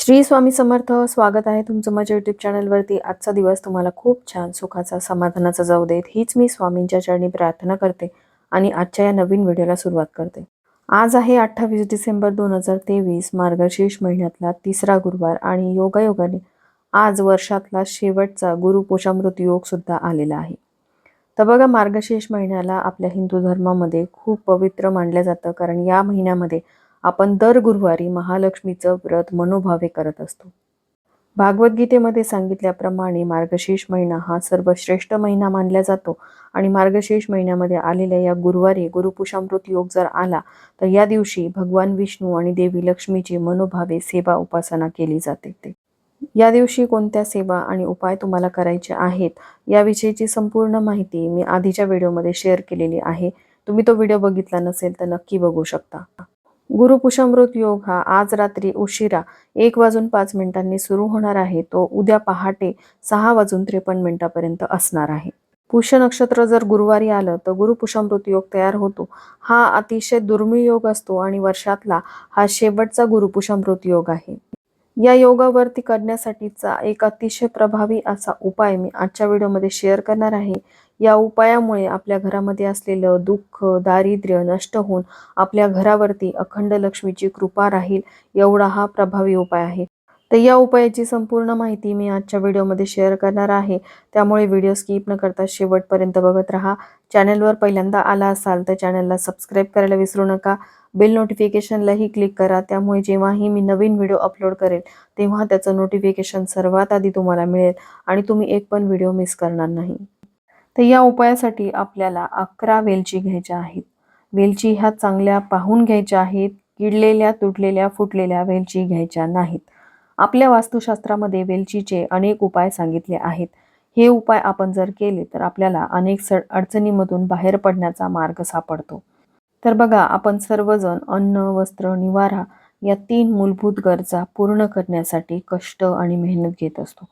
श्री स्वामी समर्थ स्वागत आहे तुमचं माझ्या युट्यूब चॅनलवरती आजचा दिवस तुम्हाला खूप छान सुखाचा समाधानाचा जाऊ देत. हीच मी स्वामींच्या चरणी प्रार्थना करते आणि आजच्या या नवीन व्हिडिओला सुरुवात करते. आज आहे अठ्ठावीस डिसेंबर दोन हजार तेवीस मार्गशीर्ष महिन्यातला तिसरा गुरुवार आणि योगायोगाने आज वर्षातला शेवटचा गुरुपोषामृत योग सुद्धा आलेला आहे. तर बघा मार्गशीर्ष महिन्याला आपल्या हिंदू धर्मामध्ये खूप पवित्र मानलं जातं. कारण या महिन्यामध्ये आपण दर गुरुवारी महालक्ष्मीचं व्रत मनोभावे करत असतो. भागवद्गीतेमध्ये सांगितल्याप्रमाणे मार्गशीर्ष महिना हा सर्वश्रेष्ठ महिना मानला जातो आणि मार्गशीर्ष महिन्यामध्ये आलेल्या या गुरुवारी गुरुपुषामृत योग जर आला तर या दिवशी भगवान विष्णू आणि देवी लक्ष्मीची मनोभावे सेवा उपासना केली जाते ते. या दिवशी कोणत्या सेवा आणि उपाय तुम्हाला करायचे आहेत याविषयीची संपूर्ण माहिती मी आधीच्या व्हिडिओमध्ये शेअर केलेली आहे. तुम्ही तो व्हिडिओ बघितला नसेल तर नक्की बघू शकता. गुरुपुषामृत योग हा आज रात्री उशिरा एक वाजून पाच मिनिटांनी सुरू होणार आहे. तो उद्या पहाटे सहा वाजून त्रेपन्न मिनिटापर्यंत असणार आहे. पुष्य नक्षत्र जर गुरुवारी आलं तर गुरुपुषामृत योग तयार होतो. हा अतिशय दुर्मिळ योग असतो आणि वर्षातला हा शेवटचा गुरुपुषामृत योग आहे. या योगावरती करण्यासाठीचा एक अतिशय प्रभावी असा उपाय मी आजच्या व्हिडिओमध्ये शेअर करणार आहे. या उपायामुळे आपल्या घरामध्ये असलेलं दुःख दारिद्र्य नष्ट होऊन आपल्या घरावरती अखंड लक्ष्मीची कृपा राहील एवढा हा प्रभावी उपाय आहे. तर या उपायाची संपूर्ण माहिती मी आजच्या व्हिडिओमध्ये शेअर करणार आहे. त्यामुळे व्हिडिओ स्किप न करता शेवटपर्यंत बघत राहा. चॅनलवर पहिल्यांदा आला असाल तर चॅनलला सबस्क्राईब करायला विसरू नका. बेल नोटिफिकेशनलाही क्लिक करा. त्यामुळे जेव्हाही मी नवीन व्हिडिओ अपलोड करेल तेव्हा त्याचं नोटिफिकेशन सर्वात आधी तुम्हाला मिळेल आणि तुम्ही एक पण व्हिडिओ मिस करणार नाही. तर या उपायासाठी आपल्याला अकरा वेलची घ्यायच्या आहेत. वेलची ह्या चांगल्या पाहून घ्यायच्या आहेत किडलेल्या तुटलेल्या फुटलेल्या वेलची घ्यायच्या नाहीत. आपल्या वास्तुशास्त्रामध्ये वेलचीचे अनेक उपाय सांगितले आहेत. हे उपाय आपण जर केले तर आपल्याला अनेक सड अडचणीमधून बाहेर पडण्याचा मार्ग सापडतो. तर बघा आपण सर्वजण अन्न वस्त्र निवारा या तीन मूलभूत गरजा पूर्ण करण्यासाठी कष्ट आणि मेहनत घेत असतो.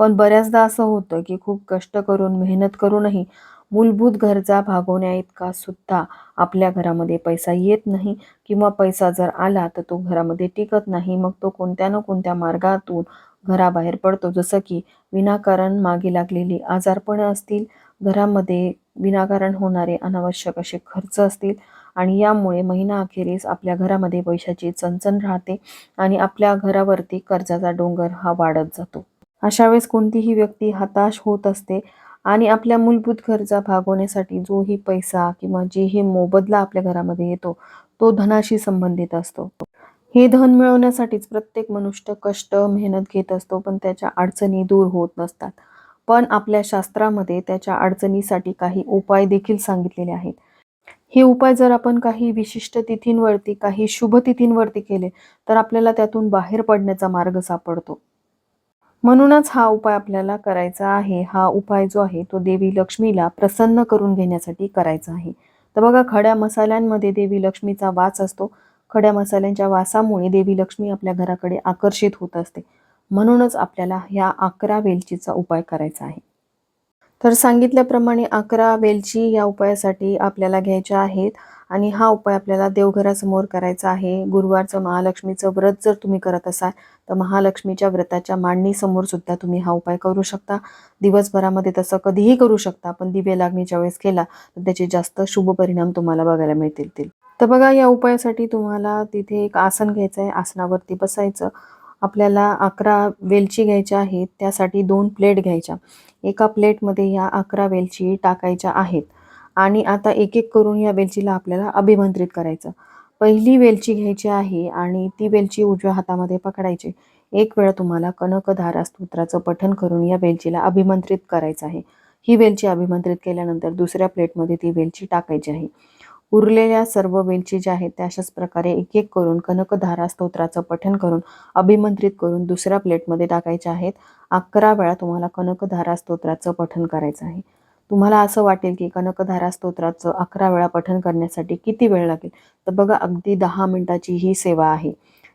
पण बऱ्याचदा असं होतं की खूप कष्ट करून मेहनत करूनही मूलभूत गरजा भागवण्या इतका सुद्धा आपल्या घरामध्ये पैसा येत नाही किंवा पैसा जर आला तर तो घरामध्ये टिकत नाही. मग तो कोणत्या ना कोणत्या मार्गातून घराबाहेर पडतो. जसं की विनाकारण मागे लागलेली आजारपणं असतील घरामध्ये विनाकारण होणारे अनावश्यक असे खर्च असतील आणि यामुळे महिना अखेरीस आपल्या घरामध्ये पैशाची चणचण राहते आणि आपल्या घरावरती कर्जाचा डोंगर हा वाढत जातो. अशा वेळेस कोणतीही व्यक्ती हताश होत असते आणि आपल्या मूलभूत गरजा भागवण्यासाठी जोही पैसा किंवा जेही मोबदला आपल्या घरामध्ये येतो तो धनाशी संबंधित असतो. हे धन मिळवण्यासाठीच प्रत्येक मनुष्य कष्ट मेहनत घेत असतो पण त्याच्या अडचणी दूर होत नसतात. पण आपल्या शास्त्रामध्ये त्याच्या अडचणीसाठी काही उपाय देखील सांगितलेले आहेत. हे उपाय जर आपण काही विशिष्ट तिथींवरती काही शुभ तिथींवरती केले तर आपल्याला त्यातून बाहेर पडण्याचा मार्ग सापडतो. म्हणूनच हा उपाय आपल्याला करायचा आहे. हा उपाय जो आहे तो देवी लक्ष्मीला प्रसन्न करून घेण्यासाठी करायचा आहे. तर बघा खड्या मसाल्यांमध्ये देवी लक्ष्मीचा वास असतो. खड्या मसाल्यांच्या वासामुळे देवी लक्ष्मी आपल्या घराकडे आकर्षित होत असते. म्हणूनच आपल्याला ह्या अकरा वेलचीचा उपाय करायचा आहे. तर सांगितल्याप्रमाणे अकरा वेलची या उपायासाठी आपल्याला घ्यायच्या आहेत आणि हा उपाय आपल्याला देवघरासमोर करायचा आहे. गुरुवारचं महालक्ष्मीचं व्रत जर तुम्ही करत असाल तर महालक्ष्मीच्या व्रताच्या मांडणीसमोर सुद्धा तुम्ही हा उपाय करू शकता. दिवसभरामध्ये तसं कधीही करू शकता पण दिवे लागणीच्या वेळेस केला तर त्याचे जास्त शुभ परिणाम तुम्हाला बघायला मिळतील. तर बघा या उपायासाठी तुम्हाला तिथे एक आसन घ्यायचं आहे आसनावरती बसायचं. आपल्याला अकरा वेलची घ्यायच्या आहेत त्यासाठी दोन प्लेट घ्यायच्या. एका प्लेटमध्ये या अकरा वेलची टाकायच्या आहेत. आणि आता एक एक करून या वेलचीला आपल्याला अभिमंत्रित करायचं. पहिली वेलची घ्यायची आहे आणि ती वेलची उजव्या हातामध्ये पकडायची. एक वेळ तुम्हाला कनकधारा स्तोत्राचं पठन करून या वेलचीला अभिमंत्रित करायचं आहे. ही वेलची अभिमंत्रित केल्यानंतर दुसऱ्या प्लेटमध्ये ती वेलची टाकायची आहे. उरलेल्या सर्व वेलची ज्या आहेत त्या अशाच प्रकारे एक एक करून कनकधारा स्तोत्राचं पठन करून अभिमंत्रित करून दुसऱ्या प्लेटमध्ये टाकायच्या आहेत. अकरा वेळा तुम्हाला कनकधारा स्तोत्राचं पठन करायचं आहे. तुम्हाला असं वाटेल की कनकधारा स्तोत्राचं अकरा वेळा पठन करण्यासाठी किती वेळ लागेल? तर बघा अगदी दहा मिनिटाची ही सेवा आहे.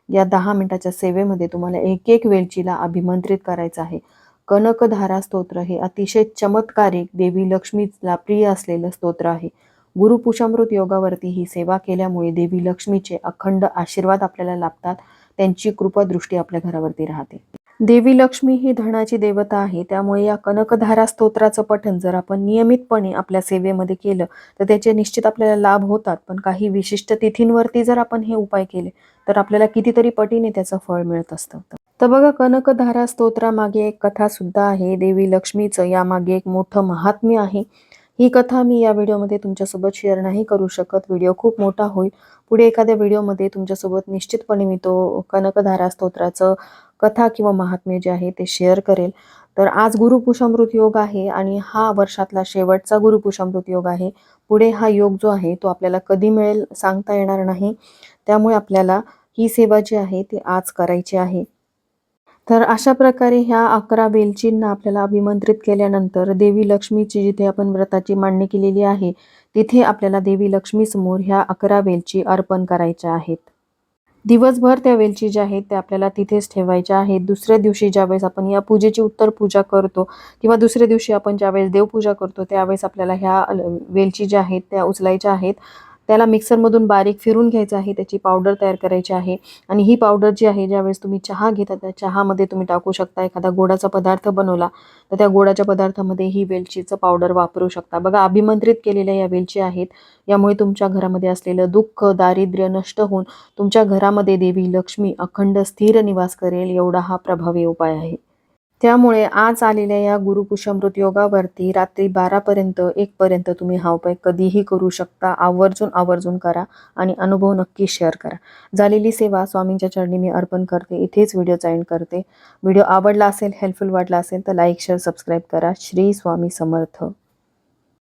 या दहा मिनिटाच्या सेवेमध्ये तुम्हाला एक एक वेलचीला अभिमंत्रित करायचं आहे. कनकधारा स्तोत्र हे अतिशय चमत्कारिक देवी लक्ष्मीला प्रिय असलेलं स्तोत्र आहे. गुरुपुषामृत योगावरती ही सेवा केल्यामुळे देवी लक्ष्मीचे अखंड आशीर्वाद आपल्याला लाभतात. त्यांची कृपादृष्टी आपल्या घरावरती राहते. देवी लक्ष्मी ही धनाची देवता आहे. त्यामुळे या कनकधारा स्तोत्राचं पठण जर आपण नियमितपणे आपल्या सेवेमध्ये केलं तर त्याचे निश्चित आपल्याला लाभ होतात. पण काही विशिष्ट तिथींवरती जर आपण हे उपाय केले तर आपल्याला कितीतरी पटीने त्याचं फळ मिळत असतं. तर बघा कनकधारा स्तोत्रामागे एक कथा सुद्धा आहे. देवी लक्ष्मीचं यामागे एक मोठं महात्म्य आहे. ही कथा मी या व्हिडिओमध्ये तुमच्यासोबत शेअर नाही करू शकत. व्हिडिओ खूप मोठा होईल. पुढे एखाद्या व्हिडिओमध्ये तुमच्यासोबत निश्चितपणे मी तो कनकधारा स्तोत्राचं कथा किंवा महात्म्य जे आहे ते शेअर करेल. तर आज गुरुपुषामृत योग आहे आणि हा वर्षातला शेवटचा गुरुपुषामृत योग आहे. पुढे हा योग जो आहे तो आपल्याला कधी मिळेल सांगता येणार नाही. त्यामुळे आपल्याला ही सेवा जी आहे ती आज करायची आहे. तर अशा प्रकारे ह्या अकरा वेलचींना आपल्याला अभिमंत्रित केल्यानंतर देवी लक्ष्मीची जिथे आपण व्रताची मांडणी केलेली आहे तिथे आपल्याला देवी लक्ष्मी समोर ह्या अकरा वेलची अर्पण करायच्या आहेत. दिवसभर त्या वेलची ज्या आहेत त्या आपल्याला तिथेच ठेवायच्या आहेत. दुसऱ्या दिवशी ज्यावेळेस आपण या पूजेची उत्तर पूजा करतो किंवा दुसऱ्या दिवशी आपण ज्यावेळेस देवपूजा करतो त्यावेळेस आपल्याला ह्या वेलची ज्या आहेत त्या उचलायच्या आहेत. त्याला मिक्सरमधून बारीक फिरून घ्यायचं आहे त्याची पावडर तयार करायची आहे आणि ही पावडर जी आहे ज्यावेळेस तुम्ही चहा घेता त्या चहामध्ये तुम्ही टाकू शकता एखादा गोडाचा पदार्थ बनवला तर त्या गोडाच्या पदार्थामध्ये ही वेलचीचं पावडर वापरू शकता. बघा अभिमंत्रित केलेल्या या वेलची आहेत. यामुळे तुमच्या घरामध्ये असलेलं दुःख दारिद्र्य नष्ट होऊन तुमच्या घरामध्ये देवी लक्ष्मी अखंड स्थिर निवास करेल एवढा हा प्रभावी उपाय आहे. त्यामुळे आज आलेल्या या गुरुपुषमृत योगावरती रात्री बारापर्यंत एकपर्यंत तुम्ही हा उपाय कधीही करू शकता. आवर्जून आवर्जून करा आणि अनुभव नक्की शेअर करा. झालेली सेवा स्वामींच्या चरणी मी अर्पण करते. इथेच व्हिडिओ जॉईन करते. व्हिडिओ आवडला असेल हेल्पफुल वाटला असेल तर लाईक शेअर सबस्क्राईब करा. श्री स्वामी समर्थ.